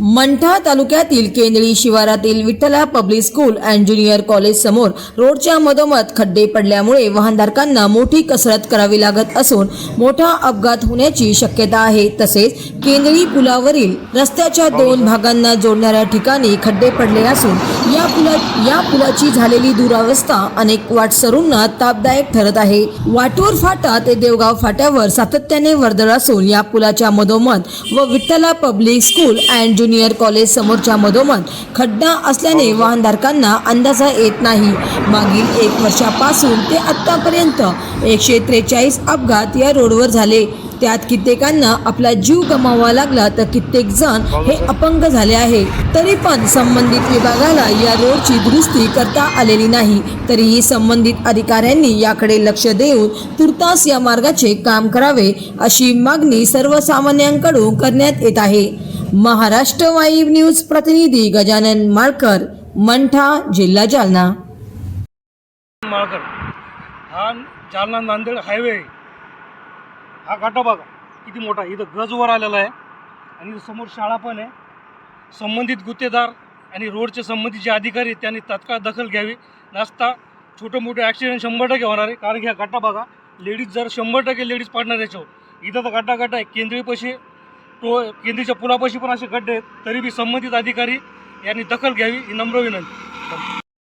मंठा तालुक्यातील केंदळी शिवारातील Vitthala public school and junior college समोर रोडच्या मधोमध खड्डे पडल्यामुळे वाहनधारकांना मोठी कसरत करावी लागत असून मोठा अपघात होण्याची शक्यता आहे. तसेच केंद्री पुलावरील रस्त्याच्या दोन भागांना जोडणाऱ्या ठिकाणी खड्डे पडले असून या पुला या पुलाची झालेली दुरावस्था अनेक वाटसरूंना तापदायक ठरत आहे. वाटूर फाटा ते देवगाव फाट्यावर सातत्याने वर्दळ असून या पुलाच्या मधोमध व Vitthala public school and junior college समोरच्या मधोमध खड्डा असल्याने वाहनधारकांना अंदाजा येत नाही. मागील एक वर्षापासून ते आतापर्यंत एकशे त्रेचाळीस अपघात या रोडवर झाले. त्यात कित्येकांना आपला जीव गमावा लागला तर कित्येक जण हे अपंग झाले आहे. तरी पण संबंधित विभागाला या रोडची दुरुस्ती करता आलेली नाही. तरीही संबंधित अधिकाऱ्यांनी याकडे लक्ष देऊन तुर्तास या मार्गाचे काम करावे अशी मागणी सर्वसामान्यांकडून करण्यात येत आहे. महाराष्ट्र वाईब न्यूज प्रतिनिधी गजानन माळकर मंठा जिल्हा जालना. माळकर. हा जालना नांदेड हायवे हा काटा बघा किती मोठा आहे. इथं गज वर आलेला आहे आणि इथं समोर शाळा पण आहे. संबंधित गुत्तेदार आणि रोडचे संबंधित जे अधिकारी आहेत, त्यांनी तात्काळ दखल घ्यावी. नसता छोटं मोठं ॲक्सिडेंट शंभर टक्के होणार आहे. कारण की हा गड्डा बघा लेडीज जर शंभर टक्के लेडीज पाडणार याच्यावर. इथं तर गड्डा गड्डा आहे. पैसे तो केंद्रीच्या पुलापाशी पण असे खड्डे आहेत तरी बी संबंधित अधिकारी यांनी दखल घ्यावी ही नम्र विनंती.